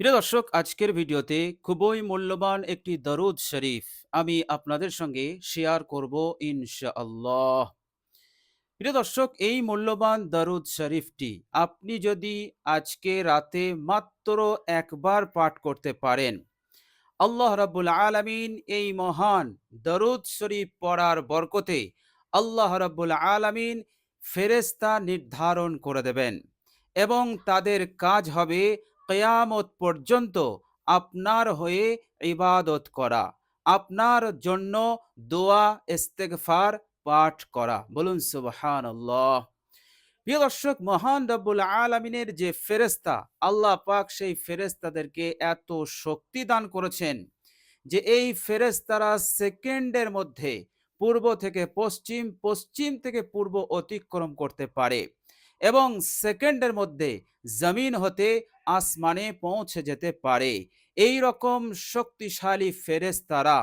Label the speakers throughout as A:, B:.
A: প্রিয় দর্শক, আজকের ভিডিওতে খুবই মূল্যবান একটি দরুদ শরীফ আমি আপনাদের সঙ্গে শেয়ার করব ইনশাআল্লাহ। প্রিয় দর্শক, এই মূল্যবান দরুদ শরীফটি আপনি যদি আজকে রাতে মাত্র একবার পাঠ করতে পারেন, আল্লাহ রাব্বুল আলামিন এই মহান দরুদ শরীফ পড়ার বরকতে আল্লাহ রাব্বুল আলামিন ফেরেস্তা নির্ধারণ করে দেবেন এবং তাদের কাজ হবে কেয়ামত পর্যন্ত আপনার হয়ে ইবাদত করা, আপনার জন্য দোয়া, ইস্তেগফার পাঠ করা। বলুন, সুবহানাল্লাহ। প্রিয় দর্শক, মহান রব্বুল আলমিনের যে ফেরেস্তা আল্লাহ পাক সেই ফেরেস্তাদেরকে এত শক্তি দান করেছেন যে এই ফেরেস্তারা সেকেন্ডের মধ্যে পূর্ব থেকে পশ্চিম পশ্চিম থেকে পূর্ব অতিক্রম করতে পারে এবং সেকেন্ডের মধ্যে জমিন হতে আসমানে পৌঁছে যেতে পারে। এই রকম শক্তিশালী ফেরেস্তারা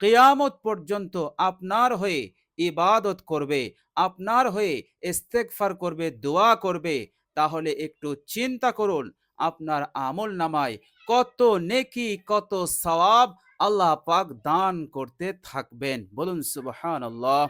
A: কেয়ামত পর্যন্ত আপনার হয়ে ইবাদত করবে, আপনার হয়ে ইস্তেগফার করবে, দোয়া করবে। তাহলে একটু চিন্তা করুন, আপনার আমল নামায় কত নেকি, কত সওয়াব আল্লাহ পাক দান করতে থাকবেন। বলুন সুবহান আল্লাহ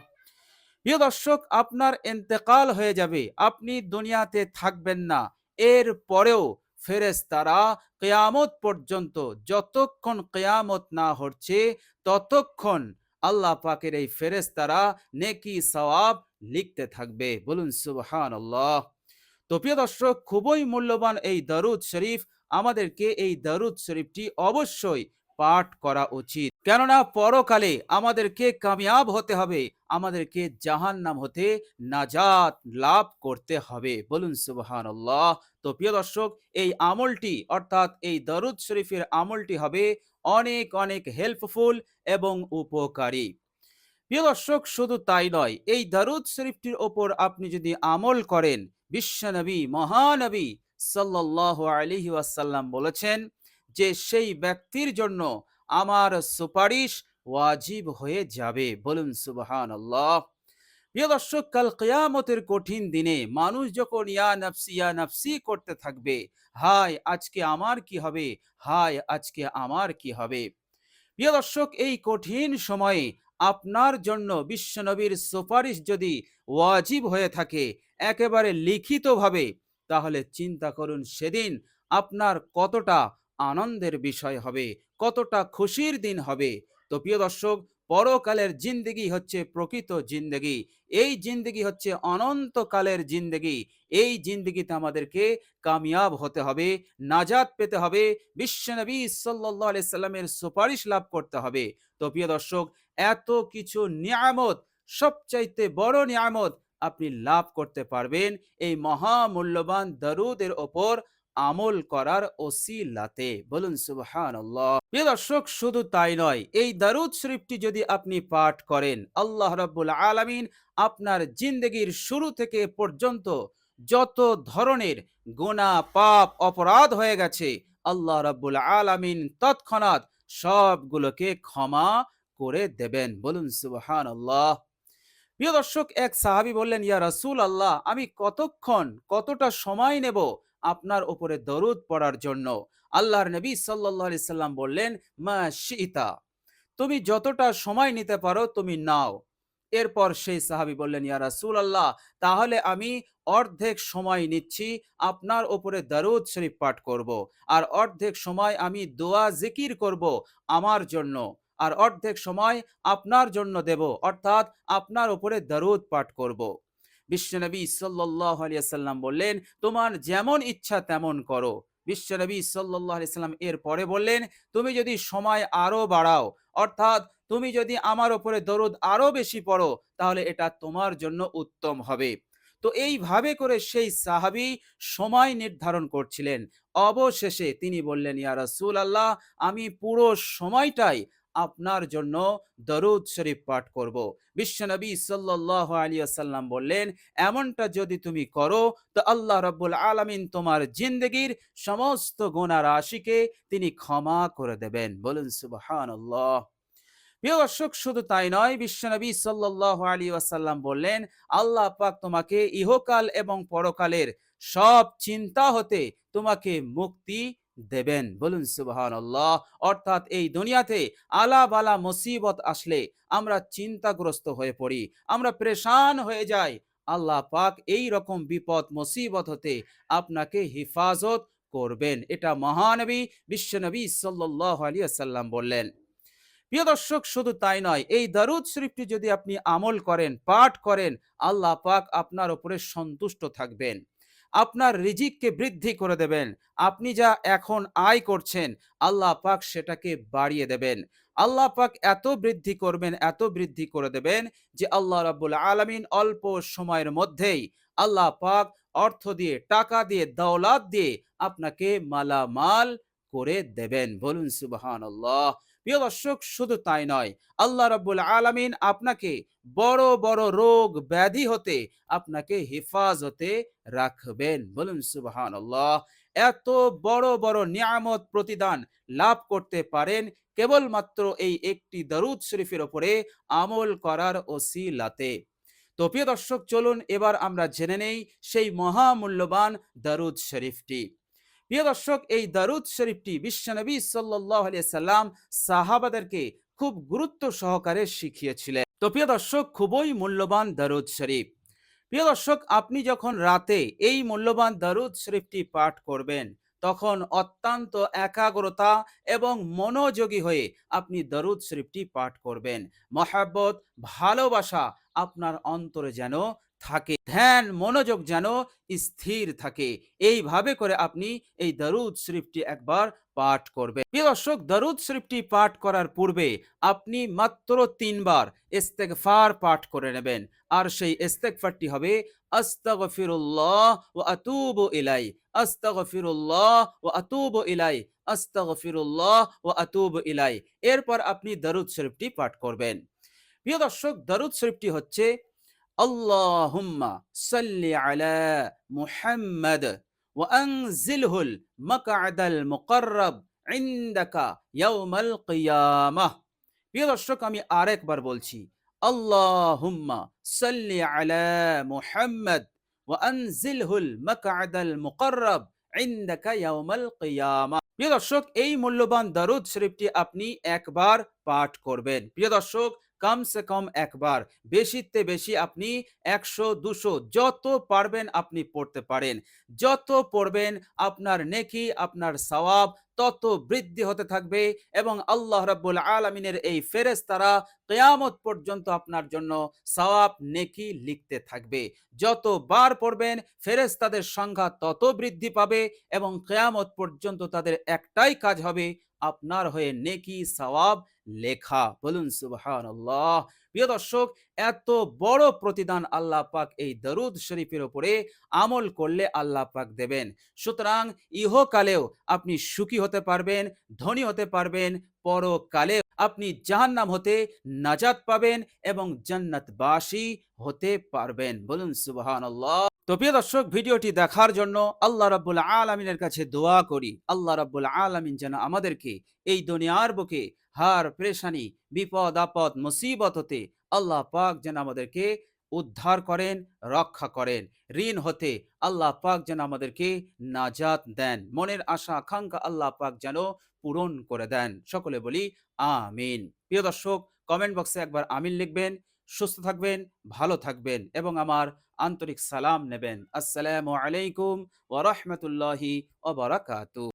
A: প্রিয় দর্শক, আপনার এন্তেকাল হয়ে যাবে, আপনি দুনিয়াতে থাকবেন না। এর পরেও ফেরেশতারা কেয়ামত পর্যন্ত যতক্ষণ কেয়ামত না হচ্ছে, ততক্ষণ আল্লাহ পাকের এই ফেরেশতারা নেকি সওয়াব লিখতে থাকবে। বলুন সুবহান আল্লাহ তো প্রিয় দর্শক, খুবই মূল্যবান এই দারুদ শরীফ। আমাদেরকে এই দারুদ শরীফটি অবশ্যই পাঠ করা উচিত। কেননা পরকালে আমাদেরকে কামিয়াব হতে হবে, আমাদেরকে জাহান নাম হতে নাজাত লাভ করতে হবে। বলুন সুবহান তো প্রিয় দর্শক, এই আমলটি, অর্থাৎ এই দরুদ শরীফের আমলটি হবে অনেক অনেক হেল্পফুল এবং উপকারী। প্রিয় দর্শক, শুধু তাই নয়, এই দারুদ শরীফটির ওপর আপনি যদি আমল করেন, বিশ্বনবী, মহানবী সাল্লাহ আলহি ওয়াসাল্লাম বলেছেন যে সেই ব্যক্তির জন্য আমার সুপারিশ ওয়াজিব হয়ে যাবে। বলুন সুবহান আল্লাহ প্রিয় দর্শক, কাল কেয়ামতের কঠিন দিনে মানুষ যখন ইয়া নফসি ইয়া নফসি করতে থাকবে, হায়, আজকে আমার কি হবে? হায়, আজকে আমার কি হবে? প্রিয় দর্শক, এই কঠিন সময়ে আপনার জন্য বিশ্বনবীর সুপারিশ যদি ওয়াজিব হয়ে থাকে, একেবারে লিখিতভাবে, তাহলে চিন্তা করুন সেদিন আপনার কতটা আনন্দের বিষয় হবে, কতটা খুশির দিন হবে। তো প্রিয় দর্শক, পরকালের জিন্দগি হচ্ছে প্রকৃত জিন্দগি। এই জিন্দগি হচ্ছে অনন্তকালের জিন্দগি। এই জিন্দগিতে আমাদেরকে কামিয়াব হতে হবে, নাজাত পেতে হবে, বিশ্বনবী সাল্লাহ সাল্লামের সুপারিশ লাভ করতে হবে। তো প্রিয় দর্শক, এত কিছু নিয়ামত, সবচাইতে বড় নিয়ামত আপনি লাভ করতে পারবেন এই মহামূল্যবান দরুদের ওপর। আমল করার ওসিলাতে। বলুন সুবহান প্রিয় দর্শক, শুধু তাই নয়, এই দারুদ শরীফটি যদি আপনি পাঠ করেন, আল্লাহ রাব্বুল আলামিন আপনার জিন্দগির শুরু থেকে পর্যন্ত যত ধরনের গুনাহ, পাপ, অপরাধ হয়ে গেছে, আল্লাহ রাব্বুল আলামিন তৎক্ষণাৎ সবগুলোকে ক্ষমা করে দেবেন। বলুন সুবহান আল্লাহ প্রিয় দর্শক, এক সাহাবি বললেন, ইয়া রাসূল আল্লাহ আমি কতক্ষণ, কতটা সময় নেব আপনার উপরে দরুদ পড়ার জন্য আল্লাহর নবী সাল্লাহ সাল্লাম বললেন, মা শিতা তুমি যতটা সময় নিতে পারো তুমি নাও এরপর সেই সাহাবি বললেন, ইয়া রাসুল আল্লাহ তাহলে আমি অর্ধেক সময় নিচ্ছি, আপনার ওপরে দারুদ শরীফ পাঠ করব। আর অর্ধেক সময় আমি দোয়া, জিকির করব আমার জন্য আর অর্ধেক সময় আপনার জন্য দেব, অর্থাৎ আপনার ওপরে দারুদ পাঠ করব। বিশ্বনবী সাল্লাহ আলিয়াল্লাম বললেন, তোমার যেমন ইচ্ছা তেমন করো। বিশ্বনবী সাল্লাহ আলিয়াল্লাম এর পরে বললেন, তুমি যদি সময় আরও বাড়াও, অর্থাৎ তুমি যদি আমার ওপরে দরদ আরও বেশি পড়ো, তাহলে এটা তোমার জন্য উত্তম হবে। তো এইভাবে করে সেই সাহাবি সময় নির্ধারণ করছিলেন। অবশেষে তিনি বললেন, ইয়া রাসূল আল্লাহ আমি পুরো সময়টাই আপনার জন্য দরুদ শরীফ পাঠ করব। বিশ্বনবী সাল্লাহ আলী আসাল্লাম বললেন, এমনটা যদি তুমি করো, তো আল্লাহ রব্বুল আলমিন তোমার জিন্দগির সমস্ত গোনা রাশিকে তিনি ক্ষমা করে দেবেন। বলুন সুবহান আল্লাহ প্রিয় দর্শক, শুধু তাই নয় বিশ্বনবী সাল্লাহ আলী আসাল্লাম বললেন, আল্লাহ পাক তোমাকে ইহকাল এবং পরকালের সব চিন্তা হতে তোমাকে মুক্তি দেবেন। বলুন সুবাহান আল্লাহ অর্থাৎ এই দুনিয়াতে আলা বালা মুসিবত আসলে আমরা চিন্তাগ্রস্ত হয়ে পড়ি, আমরা প্রেশান হয়ে যাই। আল্লাহ পাক এই রকম বিপদ, মুসিবত হতে আপনাকে হিফাজত করবেন। এটা মহানবী, বিশ্বনবী সাল্লাহ আলী আসাল্লাম বললেন। প্রিয় দর্শক, শুধু তাই নয়, এই দারুদ শরীফটি যদি আপনি আমল করেন, পাঠ করেন, আল্লাহ পাক আপনার উপরে সন্তুষ্ট থাকবেন। আপনার রিজিককে বৃদ্ধি করে দেবেন। আপনি যা এখন আয় করছেন, আল্লাহ পাক সেটাকে বাড়িয়ে দেবেন। আল্লাহ পাক এত বৃদ্ধি করবেন, এত বৃদ্ধি করে দেবেন যে আল্লাহ রাব্বুল আলামিন অল্প সময়ের মধ্যেই আল্লাহ পাক অর্থ দিয়ে, টাকা দিয়ে দৌলাত দিয়ে আপনাকে মালামাল করে দেবেন। বলুন সুবাহান আল্লাহ প্রিয় দর্শক, শুধু তাই নয়, আল্লাহ রাব্বুল আলামিন আপনাকে বড় বড় রোগ ব্যাধি হতে আপনাকে হেফাজতে রাখবেন। বলুন সুবহান এত বড় বড় নিয়ামত প্রতিদান লাভ করতে পারেন কেবলমাত্র এই একটি দরুদ শরীফের ওপরে আমল করার ওসিলাতে। তো প্রিয় দর্শক, চলুন এবার আমরা জেনে নেই সেই মহামূল্যবান দরুদ শরীফটি। প্রিয় দর্শক, এই দারুদ শরীফটি বিশ্বনবী সাল্লাহ সাল্লাম সাহাবাদেরকে খুব গুরুত্ব সহকারে শিখিয়েছিলেন। তো প্রিয় দর্শক, খুবই মূল্যবান দারুদ শরীফ। প্রিয় দর্শক, আপনি যখন রাতে এই মূল্যবান দারুদ শরীফটি পাঠ করবেন, তখন অত্যন্ত একাগ্রতা এবং মনোযোগী হয়ে আপনি দরুদ শরীফটি পাঠ করবেন। মহাব্বত, ভালোবাসা আপনার অন্তরে যেন থাকে। ধ্যান, মনোযোগ যেন স্থির থাকে। এইভাবে করে আপনি এই দরুদ শরীফটি একবার পাঠ করবেন। প্রিয় দর্শক, দরুদ শরীফটি পাঠ করার পূর্বে আপনি মাত্র তিনবার ইস্তেগফার পাঠ করে নেবেন। আর সেই ইস্তেগফারটি হবে, আস্তাগফিরুল্লাহ ও আতুবু ইলাই। আস্তাগফিরুল্লাহ ও আতুবু ইলাই। আস্তাগফিরুল্লাহ ও আতুবু ইলাই। এরপর আপনি দারুদ শরীফটি পাঠ করবেন। প্রিয় দর্শক, দরুদ শরীফটি হচ্ছে اللهم صل على محمد وأنزله المقعد المقرب عندك يوم القيامة প্রিয় দর্শক আমি আরেকবার বলছি আল্লাহুম্মা সাল্লি আলা মুহাম্মদ ওয়া আনজিলহুল মাকআদাল মুকাররাব ইনদাকা ইয়াউমাল কিয়ামা প্রিয় দর্শক এই মূল্যবান দরুদ শরীফটি আপনি একবার পাঠ করবেন প্রিয় দর্শক কম সে কম একবার। বেশিতে বেশি আপনি একশো, দুশো যত পারবেন আপনি পড়তে পারেন। যত পড়বেন আপনার নেকি, আপনার সওয়াব তত বৃদ্ধি হতে থাকবে এবং আল্লাহ রাব্বুল আলমিনের এই ফেরেস তারা কেয়ামত পর্যন্ত আপনার জন্য সওয়াব, নেকি লিখতে থাকবে। যত বার পড়বেন ফেরেস তাদের সংখ্যা তত বৃদ্ধি পাবে এবং কেয়ামত পর্যন্ত তাদের একটাই কাজ হবে আপনার হয়ে নেকি, সওয়াব লেখা। বলুন সুবহান আল্লাহ প্রিয় দর্শক, এত বড় প্রতিদান আল্লাহ পাক এই দরুদ শরীফের উপরে আমল করলে আল্লাহ পাক দেবেন। সুতরাং ইহকালেও আপনি সুখী হতে পারবেন, ধনী হতে পারবেন পরকালে আপনি জাহান্নাম হতে নাজাত পাবেন এবং জান্নাতবাসী হতে পারবেন। বলুন সুবহান আল্লাহ তো প্রিয় দর্শক, ভিডিওটি দেখার জন্য আল্লাহ রাব্বুল আলমিনের কাছে দোয়া করি। আল্লাহ রাব্বুল আলমিন যেন আমাদেরকে এই দুনিয়ার বুকে হার, প্রেশানি, বিপদ, আপদ, মুসিবত হতে আল্লাহ পাক যেন আমাদেরকে উদ্ধার করেন, রক্ষা করেন। ঋণ হতে আল্লাহ পাক যেন আমাদেরকে নাজাত দেন। মনের আশা, আকাঙ্ক্ষা আল্লাহ পাক যেন পূরণ করে দেন। সকলে বলি, আমিন। প্রিয় দর্শক কমেন্ট বক্সে একবার আমিন লিখবেন, সুস্থ থাকবেন, ভালো থাকবেন এবং আমার আন্তরিক সালাম নেবেন। আসসালামু আলাইকুম ওয়া রাহমাতুল্লাহি ওয়া বারাকাতুহু